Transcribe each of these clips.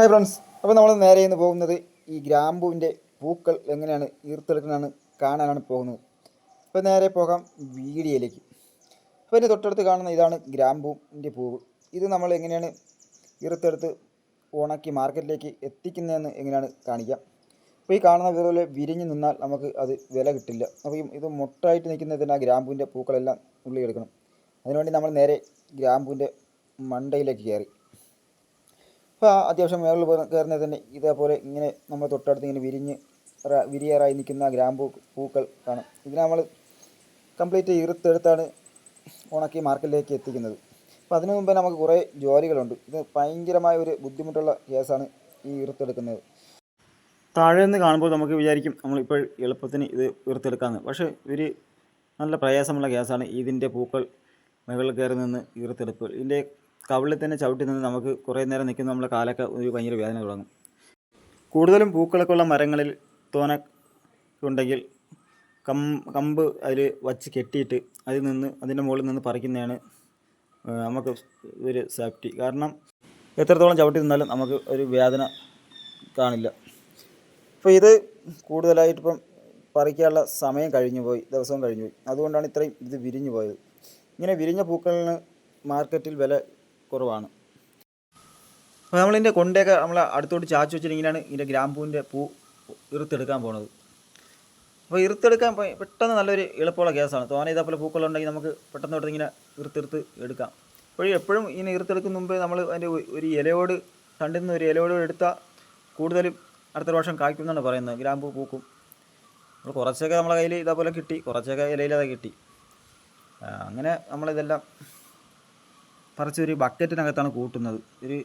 Hi friends അപ്പോൾ നമ്മൾ നേരെ ഇന്ന് പോകുന്നത് ഈ ഗ്രാമ്പൂവിന്റെ പൂക്കൾ എങ്ങനെയാണ് ഈർത്തെടുക്കുന്നതാണ് കാണാനാണ് പോകുന്നത്. അപ്പോൾ നേരെ പോകാം വീഡിയോയിലേക്ക്. അപ്പോൾ എന്റെ തൊട്ടടുത്ത് കാണുന്ന ഇതാണ് ഗ്രാമ്പൂവിന്റെ പൂവ്. ഇത് നമ്മൾ എങ്ങനെയാണ് ഈർത്തെടുത്ത് ഉണക്കി മാർക്കറ്റിലേക്ക് എത്തിക്കുന്നതെന്ന് എങ്ങനെയാണ് കാണിക്കാം. അപ്പോൾ ഈ കാണുന്ന പോലെ വിരിഞ്ഞ് നിന്നാൽ നമുക്ക് അത് വില കിട്ടില്ല. അപ്പോൾ ഇത് മൊട്ടായിട്ട് നിൽക്കുന്നതിന് ആ ഗ്രാമ്പൂവിന്റെ പൂക്കളെല്ലാം ഉള്ളിയെടുക്കണം അതിനുവേണ്ടി നമ്മൾ നേരെ ഗ്രാമ്പൂവിന്റെ മണ്ടയിലേക്ക് കയറി. അപ്പോൾ അത്യാവശ്യം മേളിൽ കയറുന്നത് തന്നെ ഇതേപോലെ ഇങ്ങനെ നമ്മൾ തൊട്ടടുത്ത് ഇങ്ങനെ വിരിഞ്ഞ് വിരിയേറായി നിൽക്കുന്ന ഗ്രാമ്പൂ പൂക്കൾ കാണും. ഇതിനെ നമ്മൾ കംപ്ലീറ്റ് ഇറുത്തെടുത്താണ് ഉണക്കി മാർക്കറ്റിലേക്ക് എത്തിക്കുന്നത്. അപ്പോൾ അതിനു മുമ്പേ നമുക്ക് കുറേ ജോലികളുണ്ട്. ഇത് ഭയങ്കരമായ ഒരു ബുദ്ധിമുട്ടുള്ള കേസാണ് ഈ ഇറുത്തെടുക്കുന്നത് താഴെ നിന്ന് കാണുമ്പോൾ നമുക്ക് വിചാരിക്കും നമ്മളിപ്പോൾ എളുപ്പത്തിന് ഇത് ഇറുത്തെടുക്കാമെന്ന് പക്ഷേ ഒരു നല്ല പ്രയാസമുള്ള കേസാണ് ഇതിന്റെ പൂക്കൾ മുകളിൽ കയറി നിന്ന് ഈർത്തെടുപ്പ് ഇതിന്റെ കവിളിൽ തന്നെ ചവിട്ടി നിന്ന് നമുക്ക് കുറേ നേരം നിൽക്കുന്ന നമ്മളെ കാലൊക്കെ ഒരു ഭയങ്കര വേദന തുടങ്ങും. കൂടുതലും പൂക്കളൊക്കെ ഉള്ള മരങ്ങളിൽ തോന ഉണ്ടെങ്കിൽ കം കമ്പ് അതിൽ വച്ച് കെട്ടിയിട്ട് അതിൽ നിന്ന് അതിന്റെ മുകളിൽ നിന്ന് പറിക്കുന്നതാണ് നമുക്ക് ഒരു സേഫ്റ്റി കാരണം എത്രത്തോളം ചവിട്ടി നിന്നാലും നമുക്ക് ഒരു വേദന കാണില്ല. അപ്പോൾ ഇത് കൂടുതലായിട്ടിപ്പം പറിക്കാനുള്ള സമയം കഴിഞ്ഞു പോയി ദിവസവും കഴിഞ്ഞു പോയി. അതുകൊണ്ടാണ് ഇത്രയും ഇത് വിരിഞ്ഞു പോയത്. ഇങ്ങനെ വിരിഞ്ഞ പൂക്കളിന് മാർക്കറ്റിൽ വില കുറവാണ്. അപ്പോൾ നമ്മളിതിന്റെ കൊണ്ടയൊക്കെ നമ്മൾ അടുത്തോട്ട് ചാച്ചു വെച്ചിട്ടുണ്ടെങ്കിലാണ് ഇതിന്റെ ഗ്രാമ്പൂവിന്റെ പൂ ഇറുത്തെടുക്കാൻ പോണത്. അപ്പോൾ ഇറുത്തെടുക്കാൻ പെട്ടെന്ന് നല്ലൊരു എളുപ്പമുള്ള കേസാണ് തോനെ ഇതേപോലെ പൂക്കളുണ്ടെങ്കിൽ നമുക്ക് പെട്ടെന്ന് തൊട്ട് ഇങ്ങനെ ഇറുത്തെടുത്ത് എടുക്കാം. അപ്പോൾ എപ്പോഴും ഇങ്ങനെ ഇറുത്തെടുക്കുന്ന മുമ്പ് നമ്മൾ അതിന്റെ ഒരു ഇലയോട് തണ്ടിൽ നിന്ന് ഒരു ഇലയോട് എടുത്താൽ കൂടുതലും അടുത്ത പ്രാവശ്യം കായ്ക്കും എന്നാണ് പറയുന്നത്. ഗ്രാമ്പൂ പൂക്കും. നമ്മൾ കുറച്ചൊക്കെ നമ്മളെ കയ്യിൽ ഇതേപോലെ കിട്ടി. കുറച്ചൊക്കെ ഇലയിലത് കിട്ടി. അങ്ങനെ നമ്മളിതെല്ലാം പറിച്ച് ഒരു ബക്കറ്റിനകത്താണ് കൂട്ടുന്നത്. ഒരു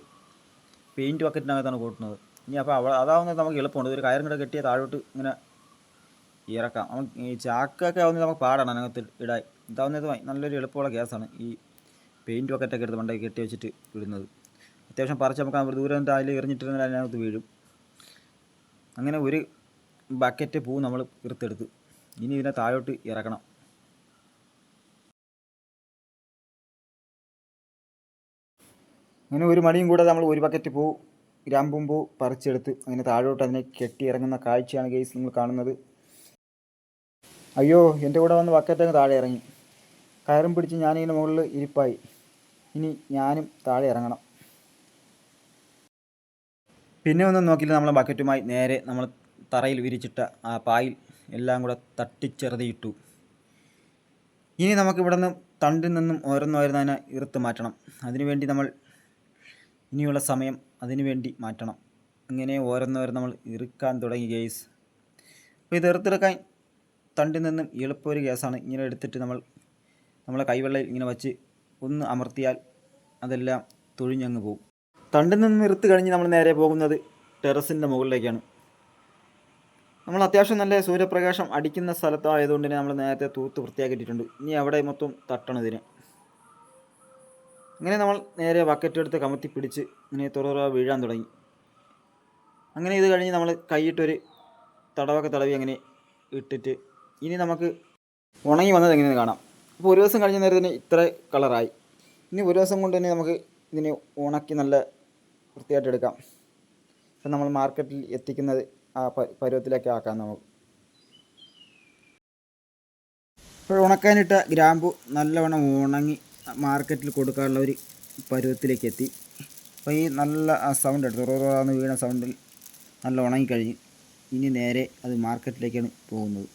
പെയിന്റ് ബക്കറ്റിനകത്താണ് കൂട്ടുന്നത്. ഇനി അപ്പോൾ അവ അതാവുന്നത് നമുക്ക് എളുപ്പമുണ്ട്. ഒരു കയറും കൂടെ കെട്ടിയ താഴോട്ട് ഇങ്ങനെ ഇറക്കാം. നമുക്ക് ഈ ചാക്കൊക്കെ ആവുന്നത് നമുക്ക് പാടാണ് അതിനകത്ത് ഇടാൻ. ഇതാവുന്നത് നല്ലൊരു എളുപ്പമുള്ള കേസാണ് ഈ പെയിന്റ് ബക്കറ്റൊക്കെ എടുത്ത് പണ്ടേ കെട്ടി വെച്ചിട്ട് ഇടുന്നത്. അത്യാവശ്യം പറിച്ച് നമുക്ക് അവർ ദൂരം അതിൽ എറിഞ്ഞിട്ടിരുന്നാൽ അതിനകത്ത് വീഴും. അങ്ങനെ ഒരു ബക്കറ്റ് പൂ നമ്മൾ ഇറുത്തെടുത്ത്. ഇനി ഇതിനെ താഴോട്ട് ഇറക്കണം. അങ്ങനെ ഒരു മണിയും കൂടാതെ നമ്മൾ ഒരു ബക്കറ്റ് പൂ ഗ്രാമ്പും പൂ പറിച്ചെടുത്ത് അങ്ങനെ താഴോട്ട് അതിനെ കെട്ടി ഇറങ്ങുന്ന കാഴ്ചയാണ് ഗെയ്സ് നിങ്ങൾ കാണുന്നത്. അയ്യോ എന്റെ കൂടെ വന്ന് ബക്കറ്റ് താഴെ ഇറങ്ങി. കയറും പിടിച്ച് ഞാനിങ്ങനെ മുകളിൽ ഇരിപ്പായി. ഇനി ഞാനും താഴെ ഇറങ്ങണം. പിന്നെ ഒന്നും നോക്കില്ല നമ്മൾ ബക്കറ്റുമായി. നേരെ നമ്മൾ തറയിൽ വിരിച്ചിട്ട ആ പായിൽ എല്ലാം കൂടെ തട്ടിച്ചെറുതിയിട്ടു. ഇനി നമുക്കിവിടെ നിന്ന് തണ്ടിൽ നിന്നും ഓരോന്നോരോന്നതിനെ ഇറുത്ത് മാറ്റണം. അതിനുവേണ്ടി നമ്മൾ ഇനിയുള്ള സമയം അതിനുവേണ്ടി മാറ്റണം. അങ്ങനെ ഓരോന്നോരം നമ്മൾ ഇറുക്കാൻ തുടങ്ങി ഗെയ്സ് അപ്പോൾ ഇത് ഇറുത്തെടുക്കാൻ തണ്ടിൽ നിന്നും എളുപ്പമൊരു ഗ്യാസാണ്. ഇങ്ങനെ എടുത്തിട്ട് നമ്മൾ നമ്മളെ കൈവെള്ളയിൽ ഇങ്ങനെ വച്ച് ഒന്ന് അമർത്തിയാൽ അതെല്ലാം തൊഴിഞ്ഞങ്ങ് പോകും. തണ്ടിൽ നിന്ന് ഇറുത്ത് കഴിഞ്ഞ് നമ്മൾ നേരെ പോകുന്നത് ടെറസിന്റെ മുകളിലേക്കാണ്. നമ്മൾ അത്യാവശ്യം നല്ല സൂര്യപ്രകാശം അടിക്കുന്ന സ്ഥലത്തായതുകൊണ്ട് തന്നെ നമ്മൾ നേരത്തെ തൂത്ത് വൃത്തിയാക്കിയിട്ടുണ്ട്. ഇനി അവിടെ മൊത്തം തട്ടണം ഇതിന്. അങ്ങനെ നമ്മൾ നേരെ ബക്കറ്റ് എടുത്ത് കമത്തി പിടിച്ച് ഇങ്ങനെ തുറ വീഴാൻ തുടങ്ങി. അങ്ങനെ ഇത് കഴിഞ്ഞ് നമ്മൾ കൈയിട്ടൊരു തടവൊക്കെ തടവി അങ്ങനെ ഇട്ടിട്ട് ഇനി നമുക്ക് ഉണങ്ങി വന്നത് എങ്ങനെയെന്ന് കാണാം. അപ്പോൾ ഒരു ദിവസം കഴിഞ്ഞ നേരത്തിന് ഇത്ര കളറായി. ഇനി ഒരു ദിവസം കൊണ്ട് തന്നെ നമുക്ക് ഇതിനെ ഉണക്കി നല്ല വൃത്തിയായിട്ട് എടുക്കാം. ഇപ്പം നമ്മൾ മാർക്കറ്റിൽ എത്തിക്കുന്നത് ആ പരുവത്തിലൊക്കെ ആക്കാം നമുക്ക്. ഇപ്പോൾ ഉണക്കാനിട്ട ഗ്രാമ്പു നല്ലവണ്ണം ഉണങ്ങി മാർക്കറ്റിൽ കൊടുക്കാനുള്ള ഒരു പരുവത്തിലേക്ക് എത്തി അപ്പോൾ ഈ നല്ല ആ സൗണ്ട് എടുത്തു റോറാന്ന് വീണ സൗണ്ടിൽ നല്ല ഉണങ്ങിക്കഴിഞ്ഞ്. ഇനി നേരെ അത് മാർക്കറ്റിലേക്കാണ് പോകുന്നത്.